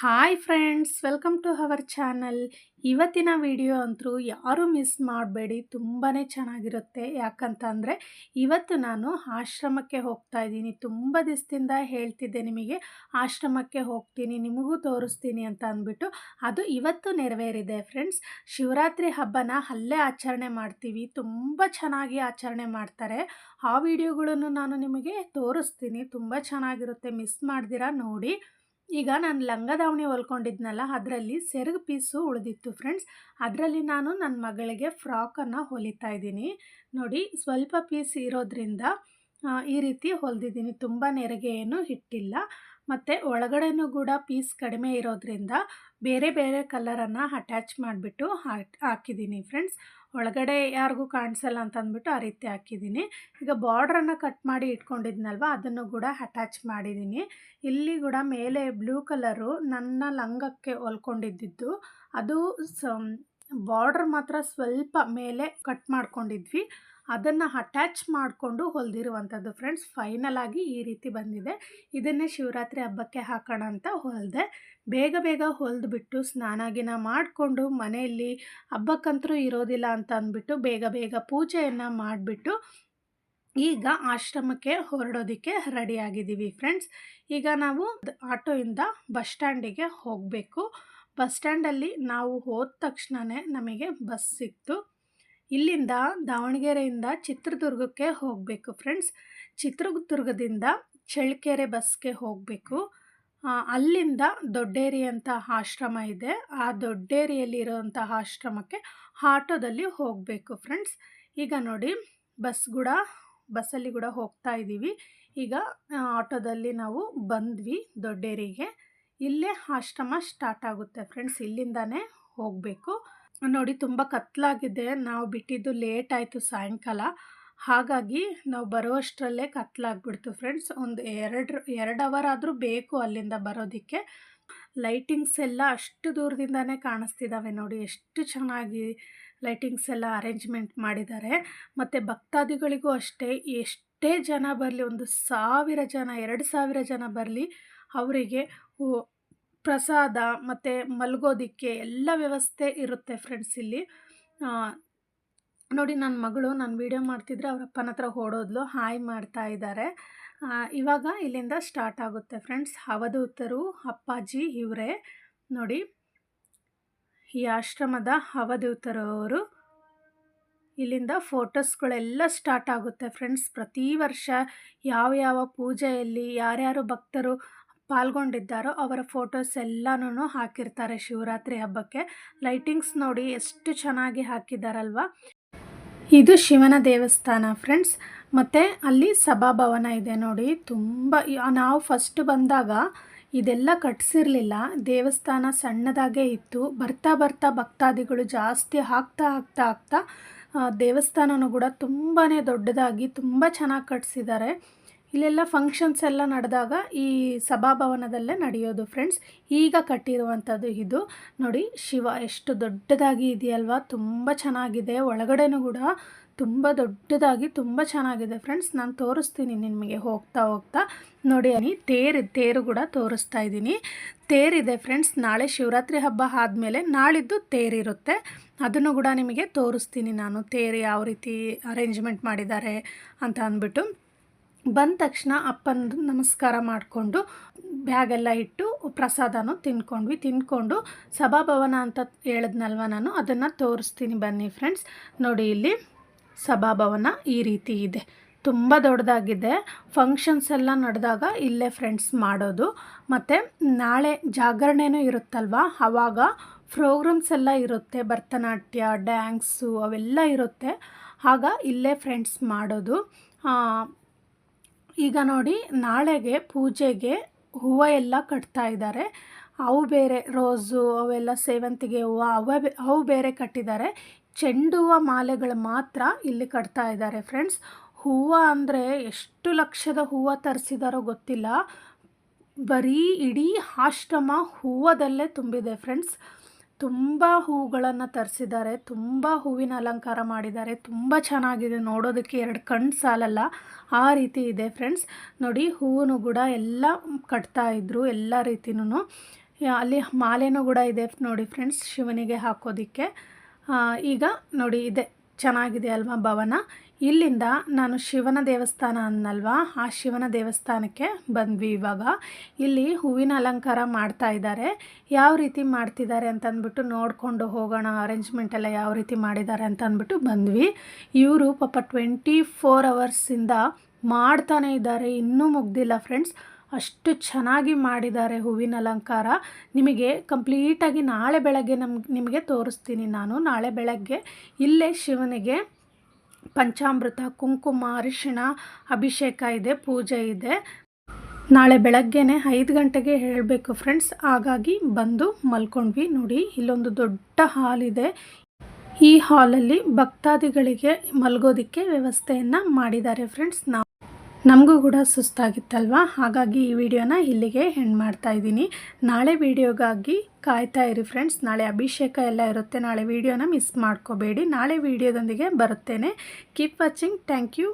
Hi friends, welcome to our channel. ಇವತ್ತಿನ video ಅಂತೂ ಯಾರೂ ಮಿಸ್ ಮಾಡಬೇಡಿ ತುಂಬಾ ಚೆನ್ನಾಗಿರುತ್ತೆ. ಯಾಕಂತಂದರೆ ಇವತ್ತು ನಾನು ಆಶ್ರಮಕ್ಕೆ ಹೋಗ್ತಾ ಇದ್ದೀನಿ. ತುಂಬ ದಿವಸದಿಂದ ಹೇಳ್ತಿದ್ದೆ ನಿಮಗೆ, ಆಶ್ರಮಕ್ಕೆ ಹೋಗ್ತೀನಿ, ನಿಮಗೂ ತೋರಿಸ್ತೀನಿ ಅಂತ ಅಂದ್ಬಿಟ್ಟು. ಅದು ಇವತ್ತು ನೆರವೇರಿದೆ ಫ್ರೆಂಡ್ಸ್. ಶಿವರಾತ್ರಿ ಹಬ್ಬನ ಅಲ್ಲೇ ಆಚರಣೆ ಮಾಡ್ತೀವಿ. ತುಂಬ ಚೆನ್ನಾಗಿ ಆಚರಣೆ ಮಾಡ್ತಾರೆ. ಆ ವಿಡಿಯೋಗಳನ್ನು ನಾನು ನಿಮಗೆ ತೋರಿಸ್ತೀನಿ. ತುಂಬ ಚೆನ್ನಾಗಿರುತ್ತೆ. ಮಿಸ್ ಮಾಡ್ದಿರಾ ನೋಡಿ. ಈಗ ನಾನು ಲಂಗ ದಾವಣಿ ಹೊಲ್ಕೊಂಡಿದ್ನಲ್ಲ, ಅದರಲ್ಲಿ ಸೆರಗು ಪೀಸು ಉಳಿದಿತ್ತು ಫ್ರೆಂಡ್ಸ್. ಅದರಲ್ಲಿ ನಾನು ನನ್ನ ಮಗಳಿಗೆ ಫ್ರಾಕನ್ನು ಹೊಲಿತಾ ಇದ್ದೀನಿ. ನೋಡಿ, ಸ್ವಲ್ಪ ಪೀಸ್ ಇರೋದ್ರಿಂದ ಈ ರೀತಿ ಹೊಲಿದಿದ್ದೀನಿ. ತುಂಬ ನೆರಿಗೆ ಏನು ಇಟ್ಟಿಲ್ಲ ಮತ್ತು ಒಳಗಡೆನೂ ಕೂಡ ಪೀಸ್ ಕಡಿಮೆ ಇರೋದ್ರಿಂದ ಬೇರೆ ಬೇರೆ ಕಲರನ್ನು ಅಟ್ಯಾಚ್ ಮಾಡಿಬಿಟ್ಟು ಹಾಕಿದ್ದೀನಿ ಫ್ರೆಂಡ್ಸ್ ಒಳಗಡೆ ಯಾರಿಗೂ ಕಾಣಿಸಲ್ಲ ಅಂತ ಅಂದ್ಬಿಟ್ಟು ಆ ರೀತಿ ಹಾಕಿದ್ದೀನಿ. ಈಗ ಬಾರ್ಡ್ರನ್ನು ಕಟ್ ಮಾಡಿ ಇಟ್ಕೊಂಡಿದ್ನಲ್ವ, ಅದನ್ನು ಕೂಡ ಅಟ್ಯಾಚ್ ಮಾಡಿದ್ದೀನಿ. ಇಲ್ಲಿ ಕೂಡ ಮೇಲೆ ಬ್ಲೂ ಕಲರು ನನ್ನ ಲಂಗಕ್ಕೆ ಹೊಲ್ಕೊಂಡಿದ್ದು ಅದು ಸ ಬಾರ್ಡ್ರ್ ಮಾತ್ರ ಸ್ವಲ್ಪ ಮೇಲೆ ಕಟ್ ಮಾಡ್ಕೊಂಡಿದ್ವಿ. ಅದನ್ನು ಅಟ್ಯಾಚ್ ಮಾಡಿಕೊಂಡು ಹೊಲಿದಿರುವಂಥದ್ದು ಫ್ರೆಂಡ್ಸ್ ಫೈನಲ್ ಆಗಿ ಈ ರೀತಿ ಬಂದಿದೆ. ಇದನ್ನೇ ಶಿವರಾತ್ರಿ ಹಬ್ಬಕ್ಕೆ ಹಾಕೋಣ ಅಂತ ಹೊಲಿದೆ. ಬೇಗ ಬೇಗ ಹೊಲಿದ್ಬಿಟ್ಟು ಸ್ನಾನ ಗಿನ ಮಾಡಿಕೊಂಡು ಮನೆಯಲ್ಲಿ ಹಬ್ಬಕ್ಕಂತರೂ ಇರೋದಿಲ್ಲ ಅಂತ ಅಂದ್ಬಿಟ್ಟು ಬೇಗ ಬೇಗ ಪೂಜೆಯನ್ನು ಮಾಡಿಬಿಟ್ಟು ಈಗ ಆಶ್ರಮಕ್ಕೆ ಹೊರಡೋದಕ್ಕೆ ರೆಡಿಯಾಗಿದ್ದೀವಿ ಫ್ರೆಂಡ್ಸ್ ಈಗ ನಾವು ಆಟೋಯಿಂದ ಬಸ್ ಸ್ಟ್ಯಾಂಡಿಗೆ ಹೋಗಬೇಕು. ಬಸ್ ಸ್ಟ್ಯಾಂಡಲ್ಲಿ ನಾವು ಹೋದ ತಕ್ಷಣವೇ ನಮಗೆ ಬಸ್ ಸಿಕ್ತು. ಇಲ್ಲಿಂದ ದಾವಣಗೆರೆಯಿಂದ ಚಿತ್ರದುರ್ಗಕ್ಕೆ ಹೋಗಬೇಕು ಫ್ರೆಂಡ್ಸ್ ಚಿತ್ರದುರ್ಗದಿಂದ ಚಳ್ಳಕೆರೆ ಬಸ್ಗೆ ಹೋಗಬೇಕು. ಅಲ್ಲಿಂದ ದೊಡ್ಡೇರಿ ಅಂತ ಆಶ್ರಮ ಇದೆ. ಆ ದೊಡ್ಡೇರಿಯಲ್ಲಿರೋಂಥ ಆಶ್ರಮಕ್ಕೆ ಆಟೋದಲ್ಲಿ ಹೋಗಬೇಕು ಫ್ರೆಂಡ್ಸ್ ಈಗ ನೋಡಿ ಬಸ್ ಕೂಡ ಬಸ್ಸಲ್ಲಿ ಕೂಡ ಹೋಗ್ತಾ ಇದ್ದೀವಿ. ಈಗ ಆಟೋದಲ್ಲಿ ನಾವು ಬಂದ್ವಿ ದೊಡ್ಡೇರಿಗೆ. ಇಲ್ಲೇ ಆಶ್ರಮ ಸ್ಟಾರ್ಟ್ ಆಗುತ್ತೆ ಫ್ರೆಂಡ್ಸ್ ಇಲ್ಲಿಂದಾನೇ ಹೋಗಬೇಕು. ನೋಡಿ ತುಂಬ ಕತ್ತಲಾಗಿದೆ ನಾವು ಬಿಟ್ಟಿದ್ದು ಲೇಟ್ ಆಯಿತು ಸಾಯಂಕಾಲ. ಹಾಗಾಗಿ ನಾವು ಬರುವಷ್ಟರಲ್ಲೇ ಕತ್ತಲಾಗ್ಬಿಡ್ತು ಫ್ರೆಂಡ್ಸ್. ಒಂದು ಎರಡು ಎರಡು ಅವರ್ ಆದರೂ ಬೇಕು ಅಲ್ಲಿಂದ ಬರೋದಕ್ಕೆ. ಲೈಟಿಂಗ್ಸ್ ಎಲ್ಲ ಅಷ್ಟು ದೂರದಿಂದನೇ ಕಾಣಿಸ್ತಿದ್ದಾವೆ ನೋಡಿ. ಎಷ್ಟು ಚೆನ್ನಾಗಿ ಲೈಟಿಂಗ್ಸ್ ಎಲ್ಲ ಅರೇಂಜ್ಮೆಂಟ್ ಮಾಡಿದ್ದಾರೆ. ಮತ್ತು ಭಕ್ತಾದಿಗಳಿಗೂ ಅಷ್ಟೇ ಎಷ್ಟೇ ಜನ ಬರಲಿ, ಒಂದು ಸಾವಿರ ಜನ, ಎರಡು ಸಾವಿರ ಜನ ಬರಲಿ, ಅವರಿಗೆ ಪ್ರಸಾದ ಮತ್ತು ಮಲಗೋದಿಕ್ಕೆ ಎಲ್ಲ ವ್ಯವಸ್ಥೆ ಇರುತ್ತೆ ಫ್ರೆಂಡ್ಸ್ ಇಲ್ಲಿ. ನೋಡಿ ನನ್ನ ಮಗಳು ನಾನು ವೀಡಿಯೋ ಮಾಡ್ತಿದ್ರೆ ಅವ್ರ ಅಪ್ಪನ ಹತ್ರ ಓಡೋದ್ಲು ಹಾಯ್ ಮಾಡ್ತಾ ಇದ್ದಾರೆ ಇವಾಗ ಇಲ್ಲಿಂದ ಸ್ಟಾರ್ಟ್ ಆಗುತ್ತೆ ಫ್ರೆಂಡ್ಸ್ ಅವಧೂತರು ಅಪ್ಪಾಜಿ, ಇವರೇ. ನೋಡಿ, ಈ ಆಶ್ರಮದ ಹವದೂತರು ಅವರು. ಇಲ್ಲಿಂದ ಫೋಟೋಸ್ಗಳೆಲ್ಲ ಸ್ಟಾರ್ಟ್ ಆಗುತ್ತೆ ಫ್ರೆಂಡ್ಸ್ ಪ್ರತಿ ವರ್ಷ ಯಾವ ಯಾವ ಪೂಜೆಯಲ್ಲಿ, ಯಾರ್ಯಾರು ಭಕ್ತರು ಪಾಲ್ಗೊಂಡಿದ್ದಾರೋ ಅವರ ಫೋಟೋಸ್ ಎಲ್ಲನೂ ಹಾಕಿರ್ತಾರೆ ಶಿವರಾತ್ರಿ ಹಬ್ಬಕ್ಕೆ. ಲೈಟಿಂಗ್ಸ್ ನೋಡಿ ಎಷ್ಟು ಚೆನ್ನಾಗಿ ಹಾಕಿದ್ದಾರಲ್ವ ಇದು ಶಿವನ ದೇವಸ್ಥಾನ ಫ್ರೆಂಡ್ಸ್. ಮತ್ತು ಅಲ್ಲಿ ಸಭಾಭವನ ಇದೆ ನೋಡಿ. ತುಂಬ ನಾವು ಫಸ್ಟ್ ಬಂದಾಗ ಇದೆಲ್ಲ ಕಟ್ಸಿರಲಿಲ್ಲ. ದೇವಸ್ಥಾನ ಸಣ್ಣದಾಗೇ ಇತ್ತು. ಬರ್ತಾ ಬರ್ತಾ ಭಕ್ತಾದಿಗಳು ಜಾಸ್ತಿ ಹಾಕ್ತಾ ಹಾಕ್ತಾ ಹಾಕ್ತಾ ದೇವಸ್ಥಾನನೂ ಕೂಡ ತುಂಬಾ ದೊಡ್ಡದಾಗಿ ತುಂಬ ಚೆನ್ನಾಗಿ ಕಟ್ಸಿದ್ದಾರೆ. ಇಲ್ಲೆಲ್ಲ ಫಂಕ್ಷನ್ಸ್ ಎಲ್ಲ ನಡೆದಾಗ ಈ ಸಭಾಭವನದಲ್ಲೇ ನಡೆಯೋದು ಫ್ರೆಂಡ್ಸ್ ಈಗ ಕಟ್ಟಿರುವಂಥದ್ದು ಇದು. ನೋಡಿ, ಶಿವ ಎಷ್ಟು ದೊಡ್ಡದಾಗಿ ಇದೆಯಲ್ವಾ? ತುಂಬ ಚೆನ್ನಾಗಿದೆ. ಒಳಗಡೆನೂ ಕೂಡ ತುಂಬ ದೊಡ್ಡದಾಗಿ ತುಂಬ ಚೆನ್ನಾಗಿದೆ ಫ್ರೆಂಡ್ಸ್ ನಾನು ತೋರಿಸ್ತೀನಿ ನಿಮಗೆ ಹೋಗ್ತಾ ಹೋಗ್ತಾ. ನೋಡಿ ಅನಿ ತೇರು ತೇರು ಕೂಡ ತೋರಿಸ್ತಾ ಇದ್ದೀನಿ. ತೇರಿದೆ ಫ್ರೆಂಡ್ಸ್ ನಾಳೆ ಶಿವರಾತ್ರಿ ಹಬ್ಬ ಆದಮೇಲೆ ನಾಳಿದ್ದು ತೇರಿರುತ್ತೆ ಅದನ್ನು ಕೂಡ ನಿಮಗೆ ತೋರಿಸ್ತೀನಿ ನಾನು. ತೇರು ಯಾವ ರೀತಿ ಅರೇಂಜ್ಮೆಂಟ್ ಮಾಡಿದ್ದಾರೆ ಅಂತ ಅಂದ್ಬಿಟ್ಟು. ಬಂದ ತಕ್ಷಣ ಅಪ್ಪನ ನಮಸ್ಕಾರ ಮಾಡಿಕೊಂಡು ಬ್ಯಾಗೆಲ್ಲ ಇಟ್ಟು ಪ್ರಸಾದನೂ ತಿನ್ಕೊಂಡ್ವಿ. ತಿನ್ಕೊಂಡು ಸಭಾಭವನ ಅಂತ ಹೇಳಿದ್ನಲ್ವ ನಾನು? ಅದನ್ನು ತೋರಿಸ್ತೀನಿ ಬನ್ನಿ ಫ್ರೆಂಡ್ಸ್. ನೋಡಿ ಇಲ್ಲಿ ಸಭಾಭವನ ಈ ರೀತಿ ಇದೆ. ತುಂಬ ದೊಡ್ಡದಾಗಿದೆ. ಫಂಕ್ಷನ್ಸ್ ಎಲ್ಲ ನಡೆದಾಗ ಇಲ್ಲೇ ಫ್ರೆಂಡ್ಸ್ ಮಾಡೋದು. ಮತ್ತು ನಾಳೆ ಜಾಗರಣೆನೂ ಇರುತ್ತಲ್ವ? ಆವಾಗ ಪ್ರೋಗ್ರಾಮ್ಸ್ ಎಲ್ಲ ಇರುತ್ತೆ. ಭರತನಾಟ್ಯ ಡ್ಯಾನ್ಸು ಅವೆಲ್ಲ ಇರುತ್ತೆ. ಆಗ ಇಲ್ಲೇ ಫ್ರೆಂಡ್ಸ್ ಮಾಡೋದು. ಈಗ ನೋಡಿ ನಾಳೆಗೆ ಪೂಜೆಗೆ ಹೂವು ಎಲ್ಲ ಕಟ್ತಾ ಇದ್ದಾರೆ. ಅವು ಬೇರೆ, ರೋಸು ಅವೆಲ್ಲ ಸೇವಂತಿಗೆ ಹೂವು ಅವ ಅವು ಬೇರೆ ಕಟ್ಟಿದ್ದಾರೆ. ಚೆಂಡು ಹೂವು ಮಾಲೆಗಳು ಮಾತ್ರ ಇಲ್ಲಿ ಕಟ್ತಾ ಇದ್ದಾರೆ ಫ್ರೆಂಡ್ಸ್ ಹೂವು ಅಂದರೆ ಎಷ್ಟು ಲಕ್ಷದ ಹೂವು ತರಿಸಿದಾರೋ ಗೊತ್ತಿಲ್ಲ. ಬರೀ ಇಡೀ ಆಶ್ರಮ ಹೂವದಲ್ಲೇ ತುಂಬಿದೆ ಫ್ರೆಂಡ್ಸ್ ತುಂಬ ಹೂಗಳನ್ನು ತರಿಸಿದ್ದಾರೆ, ತುಂಬ ಹೂವಿನ ಅಲಂಕಾರ ಮಾಡಿದ್ದಾರೆ, ತುಂಬ ಚೆನ್ನಾಗಿದೆ ನೋಡೋದಕ್ಕೆ. ಎರಡು ಕಣ್ಣು ಸಾಲಲ್ಲ, ಆ ರೀತಿ ಇದೆ ಫ್ರೆಂಡ್ಸ್. ನೋಡಿ ಹೂವು ಕೂಡ ಎಲ್ಲ ಕಟ್ತಾ ಇದ್ದರು ಎಲ್ಲ ರೀತಿನೂ ಅಲ್ಲಿ ಮಾಲೆನೂ ಕೂಡ ಇದೆ ನೋಡಿ ಫ್ರೆಂಡ್ಸ್ ಶಿವನಿಗೆ ಹಾಕೋದಕ್ಕೆ. ಈಗ ನೋಡಿ, ಇದೆ, ಚೆನ್ನಾಗಿದೆ ಅಲ್ವಾ ಭವನ. ಇಲ್ಲಿಂದ ನಾನು ಶಿವನ ದೇವಸ್ಥಾನ ಅನ್ನಲ್ವಾ? ಆ ಶಿವನ ದೇವಸ್ಥಾನಕ್ಕೆ ಬಂದ್ವಿ ಇವಾಗ. ಇಲ್ಲಿ ಹೂವಿನ ಅಲಂಕಾರ ಮಾಡ್ತಾ ಇದ್ದಾರೆ. ಯಾವ ರೀತಿ ಮಾಡ್ತಿದ್ದಾರೆ ಅಂತ ಅಂದ್ಬಿಟ್ಟು ನೋಡಿಕೊಂಡು ಹೋಗೋಣ. ಅರೇಂಜ್ಮೆಂಟ್ ಎಲ್ಲ ಯಾವ ರೀತಿ ಮಾಡಿದ್ದಾರೆ ಅಂತ ಅಂದ್ಬಿಟ್ಟು ಬಂದ್ವಿ. ಇವರು ಪಾಪ ಟ್ವೆಂಟಿ ಫೋರ್ ಅವರ್ಸಿಂದ ಮಾಡ್ತಾನೆ ಇದ್ದಾರೆ. ಇನ್ನೂ ಮುಗ್ದಿಲ್ಲ ಫ್ರೆಂಡ್ಸ್ ಅಷ್ಟು ಚೆನ್ನಾಗಿ ಮಾಡಿದ್ದಾರೆ ಹೂವಿನ ಅಲಂಕಾರ. ನಿಮಗೆ ಕಂಪ್ಲೀಟಾಗಿ ನಾಳೆ ಬೆಳಗ್ಗೆ ನಮ್ಗೆ, ನಿಮಗೆ ತೋರಿಸ್ತೀನಿ ನಾನು. ನಾಳೆ ಬೆಳಗ್ಗೆ ಇಲ್ಲೇ ಶಿವನಿಗೆ ಪಂಚಾಮೃತ, ಕುಂಕುಮ, ಅರಿಶಿಣ, ಅಭಿಷೇಕ ಇದೆ, ಪೂಜೆ ಇದೆ. ನಾಳೆ ಬೆಳಗ್ಗೆನೆ ಐದು ಗಂಟೆಗೆ ಹೇಳಬೇಕು ಫ್ರೆಂಡ್ಸ್ ಹಾಗಾಗಿ ಬಂದು ಮಲ್ಕೊಂಡ್ವಿ ನೋಡಿ, ಇಲ್ಲೊಂದು ದೊಡ್ಡ ಹಾಲ್ ಇದೆ. ಈ ಹಾಲಲ್ಲಿ ಭಕ್ತಾದಿಗಳಿಗೆ ಮಲಗೋದಕ್ಕೆ ವ್ಯವಸ್ಥೆಯನ್ನು ಮಾಡಿದ್ದಾರೆ ಫ್ರೆಂಡ್ಸ್ ನಾವು ನಮಗೂ ಕೂಡ ಸುಸ್ತಾಗಿತ್ತಲ್ವ? ಹಾಗಾಗಿ ಈ ವಿಡಿಯೋನ ಇಲ್ಲಿಗೆ ಹೆಣ್ ಮಾಡ್ತಾ ಇದ್ದೀನಿ. ನಾಳೆ ವಿಡಿಯೋಗಾಗಿ ಕಾಯ್ತಾ ಇರಿ ಫ್ರೆಂಡ್ಸ್ ನಾಳೆ ಅಭಿಷೇಕ ಎಲ್ಲ ಇರುತ್ತೆ. ನಾಳೆ ವಿಡಿಯೋನ ಮಿಸ್ ಮಾಡ್ಕೋಬೇಡಿ. ನಾಳೆ ವಿಡಿಯೋದೊಂದಿಗೆ ಬರುತ್ತೇನೆ. Keep watching thank you